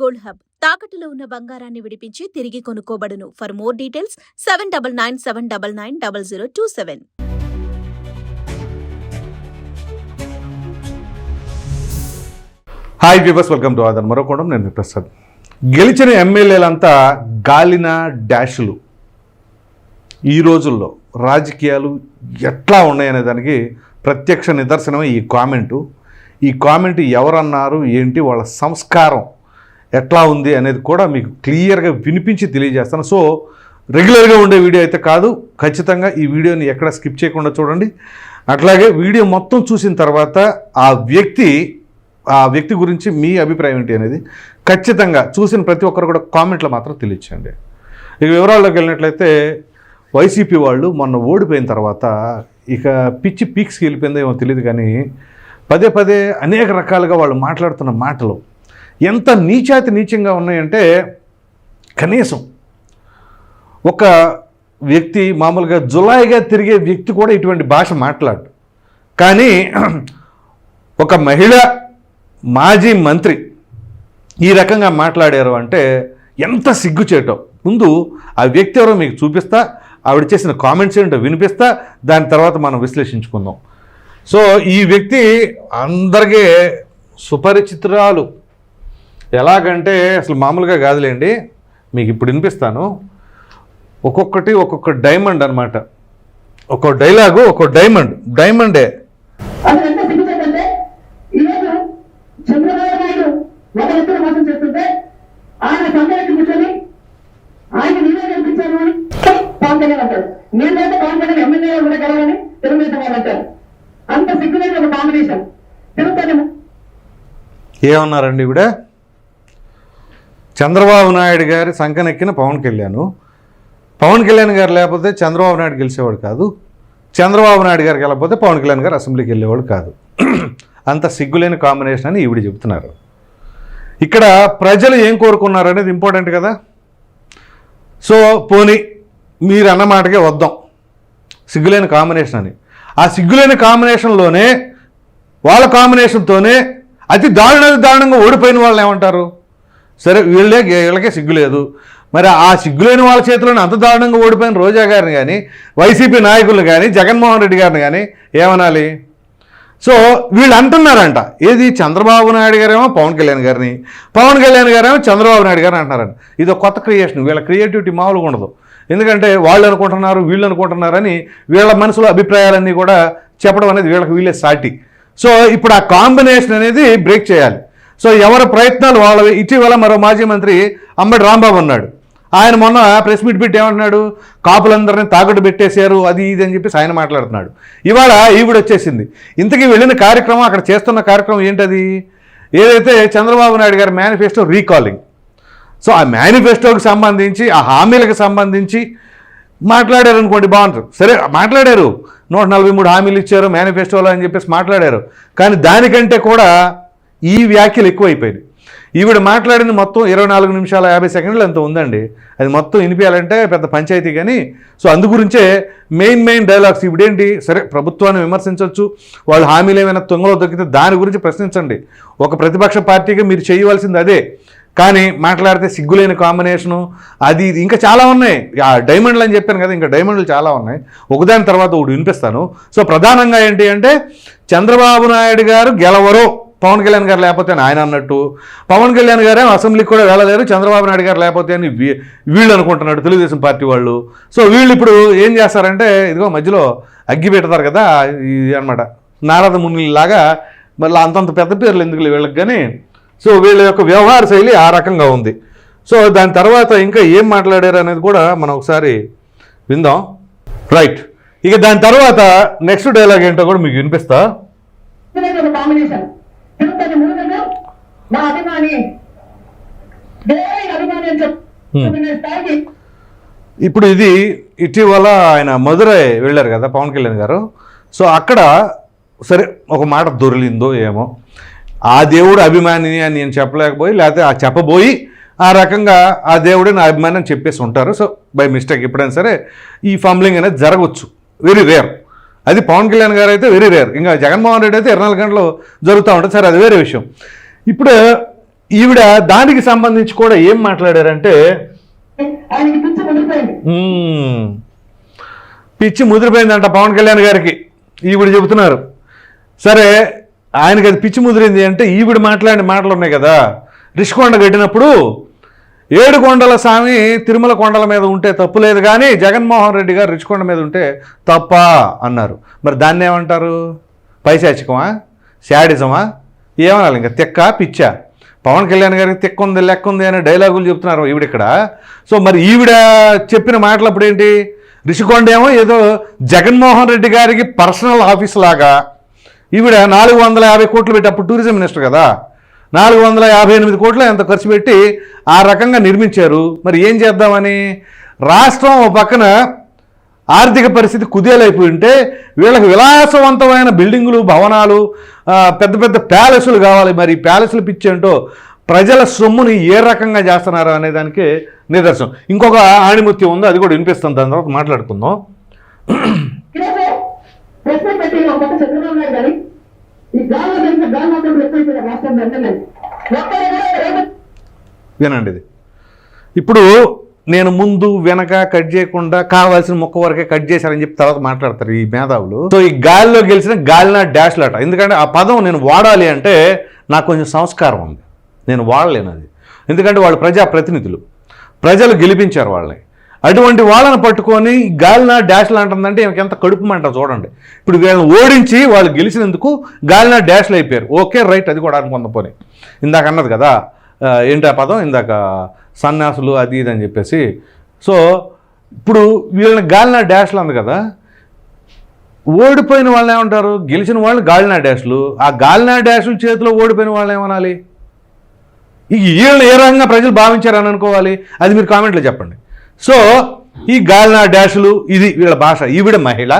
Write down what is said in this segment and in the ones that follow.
Gold hub. తాకట్టులో ఉన్న బంగారాన్ని విడిపించి తిరిగి కొనుక్కోబడును. For more details seven double nine seven double nine double zero two seven. Hi viewers welcome to other మరొకడం నేను ప్రసాద్. గెలిచిన ఎమ్మెల్యేలంతా గాలిన డాష్లు. ఈ రోజుల్లో రాజకీయాలు ఎట్లా ఉన్నాయనే దానికి ప్రత్యక్ష నిదర్శనమే ఈ కామెంటు. ఈ కామెంట్ ఎవరన్నారు ఏంటి వాళ్ళ సంస్కారం? ఎట్లా ఉంది అనేది కూడా మీకు క్లియర్గా వినిపించి తెలియజేస్తాను. సో రెగ్యులర్గా ఉండే వీడియో అయితే కాదు. ఖచ్చితంగా ఈ వీడియోని ఎక్కడ స్కిప్ చేయకుండా చూడండి. అట్లాగే వీడియో మొత్తం చూసిన తర్వాత ఆ వ్యక్తి ఆ వ్యక్తి గురించి మీ అభిప్రాయం ఏంటి అనేది ఖచ్చితంగా చూసిన ప్రతి ఒక్కరు కూడా కామెంట్లో మాత్రం తెలియచేయండి. ఇక వివరాల్లోకి వెళ్ళినట్లయితే వైసీపీ వాళ్ళు మొన్న ఓడిపోయిన తర్వాత ఇక పిచ్చి పీక్స్కి వెళ్ళిపోయిందో ఏమో తెలియదు కానీ పదే పదే అనేక రకాలుగా వాళ్ళు మాట్లాడుతున్న మాటలు ఎంత నీచాతి నీచంగా ఉన్నాయంటే కనీసం ఒక వ్యక్తి మామూలుగా జులాయిగా తిరిగే వ్యక్తి కూడా ఇటువంటి భాష మాట్లాడు. కానీ ఒక మహిళ మాజీ మంత్రి ఈ రకంగా మాట్లాడారు అంటే ఎంత సిగ్గుచేటో. ముందు ఆ వ్యక్తి ఎవరో మీకు చూపిస్తా ఆవిడ చేసిన కామెంట్స్ ఏంటో వినిపిస్తా దాని తర్వాత మనం విశ్లేషించుకుందాం. సో ఈ వ్యక్తి అందరికీ సుపరిచితురాలు. ఎలాగంటే అసలు మామూలుగా కాదులేండి మీకు ఇప్పుడు వినిపిస్తాను. ఒక్కొక్కటి ఒక్కొక్క డైమండ్ అనమాట ఒక్కో డైలాగు ఒక్కో డైమండ్. డైమండే. ఒక ఒక ఏమన్నారండి ఇవిడ? చంద్రబాబు నాయుడు గారి సంకనెక్కిన పవన్ కళ్యాణ్. పవన్ కళ్యాణ్ గారు లేకపోతే చంద్రబాబు నాయుడు గెలిచేవాడు కాదు. చంద్రబాబు నాయుడు గారికి వెళ్ళకపోతే పవన్ కళ్యాణ్ గారు అసెంబ్లీకి వెళ్ళేవాడు కాదు. అంత సిగ్గులేని కాంబినేషన్ అని ఈవిడ చెబుతున్నారు. ఇక్కడ ప్రజలు ఏం కోరుకున్నారు అనేది ఇంపార్టెంట్ కదా. సో పోనీ మీరు అన్నమాటకే వద్దాం. సిగ్గులేని కాంబినేషన్ అని. ఆ సిగ్గులేని కాంబినేషన్లోనే వాళ్ళ కాంబినేషన్తోనే అతి దారుణ దారుణంగా ఓడిపోయిన వాళ్ళని ఏమంటారు? సరే వీళ్ళే వీళ్ళకే సిగ్గు లేదు. మరి ఆ సిగ్గులేని వాళ్ళ చేతిలోనే అంత దారుణంగా ఓడిపోయిన రోజా గారిని కానీ వైసీపీ నాయకులు కానీ జగన్మోహన్ రెడ్డి గారిని కానీ ఏమనాలి? సో వీళ్ళు అంటున్నారంట. ఏది? చంద్రబాబు నాయుడు గారేమో పవన్ కళ్యాణ్ గారిని. పవన్ కళ్యాణ్ గారేమో చంద్రబాబు నాయుడు గారిని అంటున్నారంట. ఇది ఒక కొత్త క్రియేషన్. వీళ్ళ క్రియేటివిటీ మామూలుగా ఉండదు. ఎందుకంటే వాళ్ళు అనుకుంటున్నారు వీళ్ళు అనుకుంటున్నారని వీళ్ళ మనసులో అభిప్రాయాలన్నీ కూడా చెప్పడం అనేది వీళ్ళకి వీళ్ళే సాటి. సో ఇప్పుడు ఆ కాంబినేషన్ అనేది బ్రేక్ చేయాలి. సో ఎవరి ప్రయత్నాలు వాళ్ళవి ఇటీవల మరో మాజీ మంత్రి అంబటి రాంబాబు ఉన్నాడు ఆయన మొన్న ప్రెస్ మీట్ పెట్టి ఏమంటున్నాడు? కాపులందరినీ తాకట్టు పెట్టేశారు అది ఇది అని చెప్పేసి ఆయన మాట్లాడుతున్నాడు. ఇవాళ ఈవిడ వచ్చేసింది. ఇంతకీ వెళ్ళిన కార్యక్రమం అక్కడ చేస్తున్న కార్యక్రమం ఏంటది? ఏదైతే చంద్రబాబు నాయుడు గారి మేనిఫెస్టో రీకాలింగ్ సో ఆ మేనిఫెస్టోకి సంబంధించి ఆ హామీలకు సంబంధించి మాట్లాడారు అనుకోండి బాగుంటుంది. సరే మాట్లాడారు. నూట నలభై మూడు హామీలు ఇచ్చారు మేనిఫెస్టోలో అని చెప్పేసి మాట్లాడారు. కానీ దానికంటే కూడా ఈ వ్యాఖ్యలు ఎక్కువైపోయినాయి. ఈవిడ మాట్లాడింది మొత్తం ఇరవై నాలుగు నిమిషాల యాభై సెకండ్లు ఎంత ఉందండి? అది మొత్తం వినిపించాలంటే పెద్ద పంచాయతీ కానీ. సో అందు గురించే మెయిన్ మెయిన్ డైలాగ్స్ ఇవిడేంటి? సరే ప్రభుత్వాన్ని విమర్శించవచ్చు వాళ్ళు హామీలు ఏమైనా తొంగలో దొరికితే దాని గురించి ప్రశ్నించండి. ఒక ప్రతిపక్ష పార్టీగా మీరు చేయవలసింది అదే. కానీ మాట్లాడితే సిగ్గులేని కాంబినేషను అది ఇది ఇంకా చాలా ఉన్నాయి. ఆ డైమండ్లు అని చెప్పాను కదా ఇంకా డైమండ్లు చాలా ఉన్నాయి. ఒకదాని తర్వాత ఒకటి వినిపిస్తాను. సో ప్రధానంగా ఏంటి అంటే చంద్రబాబు నాయుడు గారు గెలవరు. పవన్ కళ్యాణ్ గారు లేకపోతే ఆయన అన్నట్టు. పవన్ కళ్యాణ్ గారే అసెంబ్లీకి కూడా వెళ్ళలేరు చంద్రబాబు నాయుడు గారు లేకపోతే అని వీ- వీళ్ళు అనుకుంటున్నాడు తెలుగుదేశం పార్టీ వాళ్ళు. సో వీళ్ళు ఇప్పుడు ఏం చేస్తారంటే ఇదిగో మధ్యలో అగ్గి పెడతారు కదా ఇది అనమాట నారద మునిలాగా మళ్ళీ అంతంత పెద్ద పేర్లు ఎందుకు వీళ్ళకి కానీ సో వీళ్ళ యొక్క వ్యవహార శైలి ఆ రకంగా ఉంది. సో దాని తర్వాత ఇంకా ఏం మాట్లాడారు అనేది కూడా మనం ఒకసారి విందాం. రైట్. ఇక దాని తర్వాత నెక్స్ట్ డైలాగ్ ఏంటో కూడా మీకు వినిపిస్తా. కాంబినేషన్. తిరుగుతాను ముందుగా మా అభిమాని అభిమాని అని స్థాయికి ఇప్పుడు ఇది ఇటీవల ఆయన మధురై వెళ్ళారు కదా పవన్ కళ్యాణ్ గారు. సో అక్కడ సరే ఒక మాట దొరిలిందో ఏమో. ఆ దేవుడు అభిమాని అని నేను చెప్పలేకపోయి లేకపోతే ఆ చెప్పబోయి ఆ రకంగా ఆ దేవుడు నా అభిమాని అని చెప్పేసి ఉంటారు. సో బై మిస్టేక్ ఎప్పుడైనా సరే ఈ ఫంబ్లింగ్ అనేది జరగవచ్చు. వెరీ రేర్ అది పవన్ కళ్యాణ్ గారు అయితే వెరీ రేర్ ఇంకా జగన్మోహన్ రెడ్డి అయితే ఇరవై నాలుగు గంటలు జరుగుతూ ఉంటుంది సరే అది వేరే విషయం. ఇప్పుడు ఈవిడ దానికి సంబంధించి కూడా ఏం మాట్లాడారంటే. పిచ్చి ముదిరిపోయిందంట పవన్ కళ్యాణ్ గారికి. ఈవిడ చెబుతున్నారు. సరే ఆయనకి అది పిచ్చి ముదిరింది అంటే ఈవిడ మాట్లాడిన మాటలు ఉన్నాయి కదా. రిషికొండ కట్టినప్పుడు ఏడుకొండల స్వామి తిరుమల కొండల మీద ఉంటే తప్పు లేదు కానీ జగన్మోహన్ రెడ్డి గారు రిషికొండ మీద ఉంటే తప్ప అన్నారు. మరి దాన్ని ఏమంటారు? పైశాచికమా? శాడిజమా? ఏమనాలి ఇంకా? తిక్క పిచ్చా? పవన్ కళ్యాణ్ గారికి తిక్క ఉంది లెక్క ఉంది అనే డైలాగులు చెప్తున్నారు ఈవిడ ఇక్కడ. సో మరి ఈవిడ చెప్పిన మాటలు అప్పుడు ఏంటి? రిషికొండ ఏమో ఏదో జగన్మోహన్ రెడ్డి గారికి పర్సనల్ ఆఫీస్ లాగా. ఈవిడ నాలుగు వందల యాభై కోట్లు పెట్టి అప్పుడు టూరిజం మినిస్టర్ కదా. నాలుగు వందల యాభై ఎనిమిది కోట్లు ఎంత ఖర్చు పెట్టి ఆ రకంగా నిర్మించారు. మరి ఏం చేద్దామని? రాష్ట్రం ఒక పక్కన ఆర్థిక పరిస్థితి కుదేలైపోయి ఉంటే వీళ్ళకి విలాసవంతమైన బిల్డింగులు భవనాలు పెద్ద పెద్ద ప్యాలెస్లు కావాలి. మరి ప్యాలెస్లు పిచ్చేంటో ప్రజల సొమ్ముని ఏ రకంగా చేస్తున్నారు అనే దానికి నిదర్శనం. ఇంకొక ఆణిముత్యం ఉంది అది కూడా వినిపిస్తుంది దాని తర్వాత మాట్లాడుకుందాం. ఈ గవర్నమెంట్ గవర్నమెంట్ ఎప్పుడైతే రాష్ట్రం వినండి ఇది. ఇప్పుడు నేను ముందు వెనక కట్ చేయకుండా కావాల్సిన మొక్క వరకే కట్ చేశారని చెప్పి తర్వాత మాట్లాడతారు ఈ మేధావులు. సో ఈ గాలిలో గెలిచిన గాలినా డాష్లు ఎందుకంటే ఆ పదం నేను వాడాలి అంటే నాకు కొంచెం సంస్కారం ఉంది. నేను వాడలేను అది. ఎందుకంటే వాళ్ళు ప్రజా ప్రతినిధులు ప్రజలు గెలిపించారు వాళ్ళని. అటువంటి వాళ్ళని పట్టుకొని గాలినా డాష్లు అంటుందంటే ఈమెకి ఎంత కడుపు మంట చూడండి. ఇప్పుడు వీళ్ళని ఓడించి వాళ్ళు గెలిచినందుకు గాలినా డాష్లు అయిపోయారు. ఓకే రైట్ అది కూడా అనుకుందాం పోనీ ఇందాక అన్నది కదా ఏంటా ఏంటి ఆ పదం? ఇందాక సన్యాసులు అది ఇది అని చెప్పేసి. సో ఇప్పుడు వీళ్ళని గాలినా డాష్లు అంది కదా. ఓడిపోయిన వాళ్ళు ఏమంటారు? గెలిచిన వాళ్ళు గాలినా డాష్లు. ఆ గాలినా డాష్లు చేతిలో ఓడిపోయిన వాళ్ళు ఏమనాలి? ఈ వీళ్ళని ఏ రకంగా ప్రజలు భావించారని అనుకోవాలి? అది మీరు కామెంట్లో చెప్పండి. సో ఈ గాలినా డాషులు ఇది వీళ్ళ భాష ఈవిడ మహిళ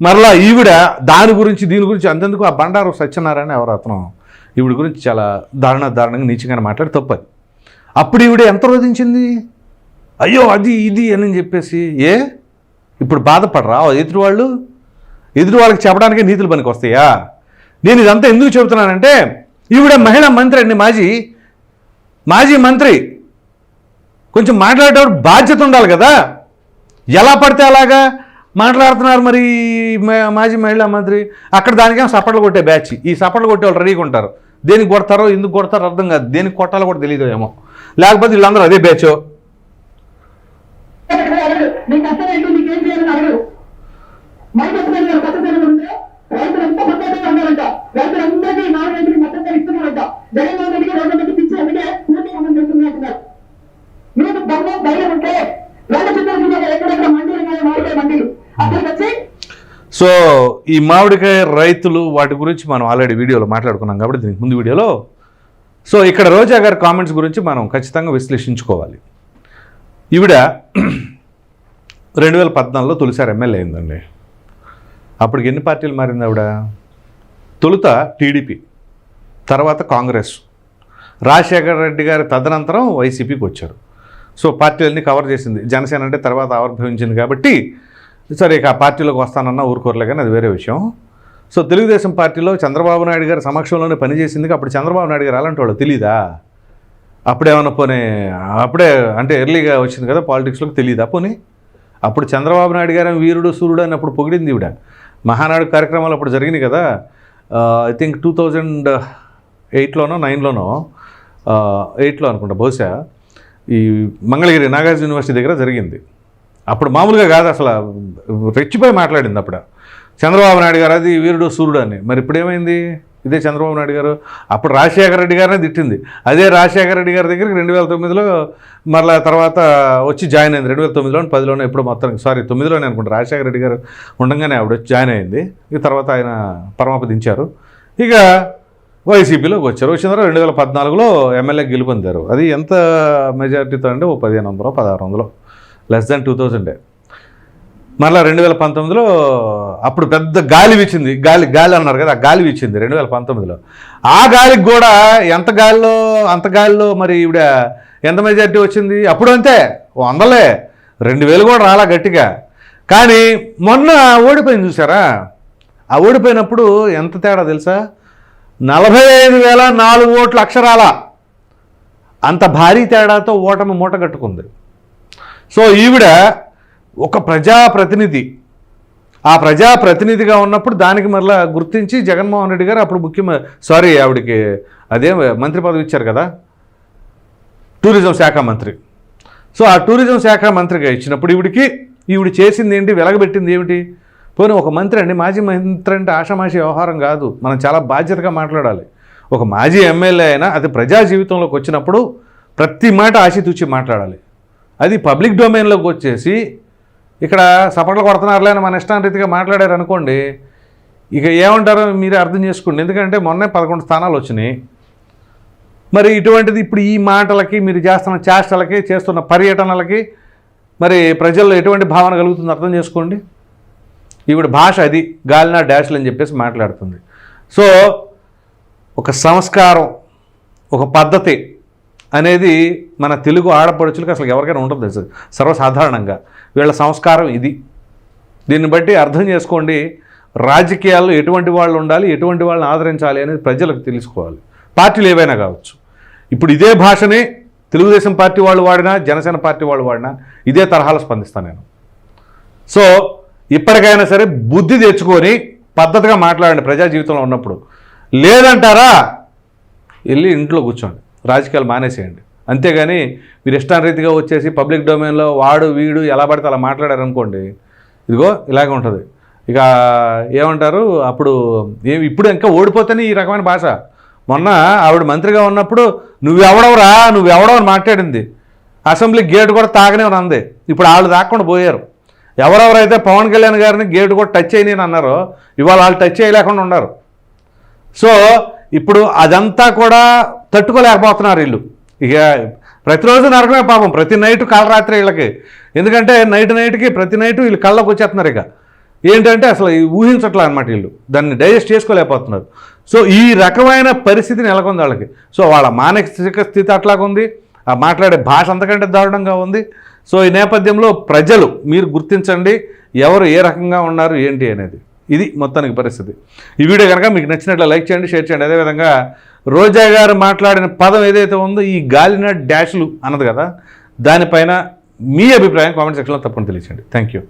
మరలా ఈవిడ దాని గురించి దీని గురించి అంతెందుకు ఆ బండారు సత్యనారాయణ ఎవరు అతను? ఈవిడ గురించి చాలా దారుణ దారుణంగా నీచంగా మాట్లాడి తప్పది అప్పుడు ఈవిడ ఎంత రోధించింది? అయ్యో అది ఇది అని చెప్పేసి ఏ? ఇప్పుడు బాధపడరా ఎదురు వాళ్ళు ఎదురు వాళ్ళకి చెప్పడానికి నీతులు పనికి వస్తాయా నేను ఇదంతా ఎందుకు చెబుతున్నానంటే ఈవిడ మహిళా మంత్రి అండి మాజీ. మాజీ మంత్రి కొంచెం మాట్లాడేటప్పుడు బాధ్యత ఉండాలి కదా. ఎలా పడితే అలాగా మాట్లాడుతున్నారు మరి మా- మాజీ మహిళా మంత్రి. అక్కడ దానికేమో సపట్లు కొట్టే బ్యాచ్. ఈ సపట్లు కొట్టే వాళ్ళు రెడీగా ఉంటారు. దేనికి కొడతారో ఎందుకు కొడతారో అర్థం కాదు. దేనికి కొట్టాలో కూడా తెలియదు ఏమో. లేకపోతే వీళ్ళందరూ అదే బ్యాచ్. సో ఈ మామిడికాయ రైతులు వాటి గురించి మనం ఆల్రెడీ వీడియోలో మాట్లాడుకున్నాం కాబట్టి దీనికి ముందు వీడియోలో. సో ఇక్కడ రోజా గారి కామెంట్స్ గురించి మనం ఖచ్చితంగా విశ్లేషించుకోవాలి. ఈవిడ రెండు వేల పద్నాలుగులో తొలిసారి ఎమ్మెల్యే అయిందండి. అప్పటికి ఎన్ని పార్టీలు మారింది ఆవిడ? తొలుత టీడీపీ తర్వాత కాంగ్రెస్. రాజశేఖర రెడ్డి గారి తదనంతరం వైసీపీకి వచ్చారు. సో పార్టీలన్నీ కవర్ చేసింది. జనసేన అంటే తర్వాత ఆవిర్భవించింది కాబట్టి సరే ఇక ఆ పార్టీలోకి వస్తానన్నా ఊరుకోరలే కానీ అది వేరే విషయం. సో తెలుగుదేశం పార్టీలో చంద్రబాబు నాయుడు గారి సమక్షంలోనే పనిచేసింది అప్పుడు చంద్రబాబు నాయుడు గారు అలాంటి వాళ్ళు తెలీదా? అప్పుడేమన్నా పోనీ అప్పుడే అంటే ఎర్లీగా వచ్చింది కదా పాలిటిక్స్లోకి తెలియదా పోనీ? అప్పుడు చంద్రబాబు నాయుడు గారు వీరుడు సూర్యుడు అని అప్పుడు పొగిడింది ఈవిడ. మహానాడు కార్యక్రమాలు అప్పుడు జరిగినాయి కదా. ఐ థింక్ టూ థౌజండ్ ఎయిట్లోనో నైన్లోనో ఎయిట్లో అనుకుంటా బహుశా ఈ మంగళగిరి నాగార్జున యూనివర్సిటీ దగ్గర జరిగింది. అప్పుడు మామూలుగా కాదు అసలు. రెచ్చిపోయి మాట్లాడింది అప్పుడు. చంద్రబాబు నాయుడు గారు అది వీరుడు సూర్యుడు అని. మరి ఇప్పుడేమైంది ఇదే చంద్రబాబు నాయుడు గారు. అప్పుడు రాజశేఖర రెడ్డి గారినే తిట్టింది. అదే రాజశేఖర రెడ్డి గారి దగ్గరికి రెండు వేల తొమ్మిదిలో మరలా తర్వాత వచ్చి జాయిన్ అయింది. రెండు వేల తొమ్మిదిలో పదిలోనే ఎప్పుడు మొత్తం సారీ తొమ్మిదిలోనే అనుకుంటా. రాజశేఖర రెడ్డి గారు ఉండగానే ఆవిడ వచ్చి జాయిన్ అయింది. ఇక తర్వాత ఆయన పరమాపదించారు ఇక వైసీపీలోకి వచ్చారు. వచ్చిన తర్వాత రెండు వేల పద్నాలుగులో ఎమ్మెల్యే గెలుపొందారు. అది ఎంత మెజారిటీతో అంటే ఓ పదిహేను వందలో పదహారు వందలు. లెస్ దాన్ టూ థౌజండే. మరలా రెండు వేల పంతొమ్మిదిలో అప్పుడు పెద్ద గాలి వీచింది. గాలి గాలి అన్నారు కదా ఆ గాలి వీచింది రెండు వేల పంతొమ్మిదిలో. ఆ గాలికి కూడా ఎంత గాలిలో అంత గాలిలో మరి ఈవిడ ఎంత మెజార్టీ వచ్చింది? అప్పుడు అంతే వందలే. రెండు వేలు కూడా రాలా గట్టిగా. కానీ మొన్న ఓడిపోయింది చూసారా ఆ ఓడిపోయినప్పుడు ఎంత తేడా తెలుసా? నలభై ఐదు వేల నాలుగు ఓట్ల అక్షరాల. అంత భారీ తేడాతో ఓటమి మూట కట్టుకుంది. సో ఈవిడ ఒక ప్రజాప్రతినిధి. ఆ ప్రజాప్రతినిధిగా ఉన్నప్పుడు దానికి మరలా గుర్తించి జగన్మోహన్ రెడ్డి గారు అప్పుడు ముఖ్యమంత్రి సారీ ఆవిడకి అదే మంత్రి పదవి ఇచ్చారు కదా. టూరిజం శాఖ మంత్రి. సో ఆ టూరిజం శాఖ మంత్రిగా ఇచ్చినప్పుడు ఈవిడికి ఈవిడ చేసింది ఏంటి వెలగబెట్టింది ఏమిటి? పోనీ ఒక మంత్రి అండి మాజీ మంత్రి అంటే ఆషామాషి వ్యవహారం కాదు. మనం చాలా బాధ్యతగా మాట్లాడాలి. ఒక మాజీ ఎమ్మెల్యే అయినా అది ప్రజా జీవితంలోకి వచ్చినప్పుడు ప్రతి మాట ఆశితూచి మాట్లాడాలి. అది పబ్లిక్ డొమైన్లోకి వచ్చేసి ఇక్కడ సపట్లు కొడుతున్నారులే అని మన ఇష్టారీతిగా మాట్లాడారు అనుకోండి ఇక ఏమంటారో మీరే అర్థం చేసుకోండి. ఎందుకంటే మొన్నే పదకొండు స్థానాలు వచ్చినాయి. మరి ఇటువంటిది ఇప్పుడు ఈ మాటలకి మీరు చేస్తున్న చేష్టలకి చేస్తున్న పర్యటనలకి మరి ప్రజల్లో ఎటువంటి భావన కలుగుతుంది అర్థం చేసుకోండి. ఈవిడ భాష అది గాలినా డాష్లు అని చెప్పేసి మాట్లాడుతుంది. సో ఒక సంస్కారం ఒక పద్ధతి అనేది మన తెలుగు ఆడపడుచులకు అసలు ఎవరికైనా ఉంటుంది అసలు సర్వసాధారణంగా వీళ్ళ సంస్కారం ఇది. దీన్ని బట్టి అర్థం చేసుకోండి రాజకీయాల్లో ఎటువంటి వాళ్ళు ఉండాలి ఎటువంటి వాళ్ళని ఆదరించాలి అనేది ప్రజలకు తెలుసుకోవాలి. పార్టీలు ఏవైనా కావచ్చు. ఇప్పుడు ఇదే భాషని తెలుగుదేశం పార్టీ వాళ్ళు వాడినా జనసేన పార్టీ వాళ్ళు వాడినా ఇదే తరహాలో స్పందిస్తాను నేను. సో ఇప్పటికైనా సరే బుద్ధి తెచ్చుకొని పద్ధతిగా మాట్లాడండి ప్రజా జీవితంలో ఉన్నప్పుడు. లేదంటారా వెళ్ళి ఇంట్లో కూర్చోండి. రాజకీయాలు మానేసేయండి. అంతేగాని మీరు ఇష్టారీతిగా వచ్చేసి పబ్లిక్ డొమైన్లో వాడు వీడు ఎలా పడితే అలా మాట్లాడారు అనుకోండి ఇదిగో ఇలాగే ఉంటుంది. ఇక ఏమంటారు అప్పుడు ఏమి ఇప్పుడు ఇంకా ఓడిపోతేనే ఈ రకమైన భాష. మొన్న ఆవిడ మంత్రిగా ఉన్నప్పుడు నువ్వెవడవరా నువ్వెవడవు అని మాట్లాడింది. అసెంబ్లీ గేట్ కూడా తాగనే అంది. ఇప్పుడు వాళ్ళు తాకుండా పోయారు. ఎవరెవరైతే పవన్ కళ్యాణ్ గారిని గేటు కూడా టచ్ చేయని అన్నారో ఇవాళ వాళ్ళు టచ్ చేయలేకుండా ఉన్నారు. సో ఇప్పుడు అదంతా కూడా తట్టుకోలేకపోతున్నారు వీళ్ళు. ఇక ప్రతిరోజు నరకమే పాపం. ప్రతి నైట్ కాలరాత్రి వీళ్ళకి. ఎందుకంటే నైట్ నైట్కి ప్రతి నైట్ వీళ్ళు కళ్ళకు వచ్చేస్తున్నారు ఇక. ఏంటంటే అసలు ఊహించట్లే అనమాట వీళ్ళు. దాన్ని డైజెస్ట్ చేసుకోలేకపోతున్నారు. సో ఈ రకమైన పరిస్థితి నెలకొంది వాళ్ళకి. సో వాళ్ళ మానసిక స్థితి అట్లాగుంది ఆ మాట్లాడే భాష అంతకంటే దారుణంగా ఉంది. సో ఈ నేపథ్యంలో ప్రజలు మీరు గుర్తించండి. ఎవరు ఏ రకంగా ఉన్నారు ఏంటి అనేది. ఇది మొత్తానికి పరిస్థితి. ఈ వీడియో కనుక మీకు నచ్చినట్లు లైక్ చేయండి షేర్ చేయండి. అదేవిధంగా రోజా గారు మాట్లాడిన పదం ఏదైతే ఉందో ఈ గాలిన డాష్లు అన్నది కదా దానిపైన మీ అభిప్రాయం కామెంట్ సెక్షన్లో తప్పని తెలియచండి థ్యాంక్ యూ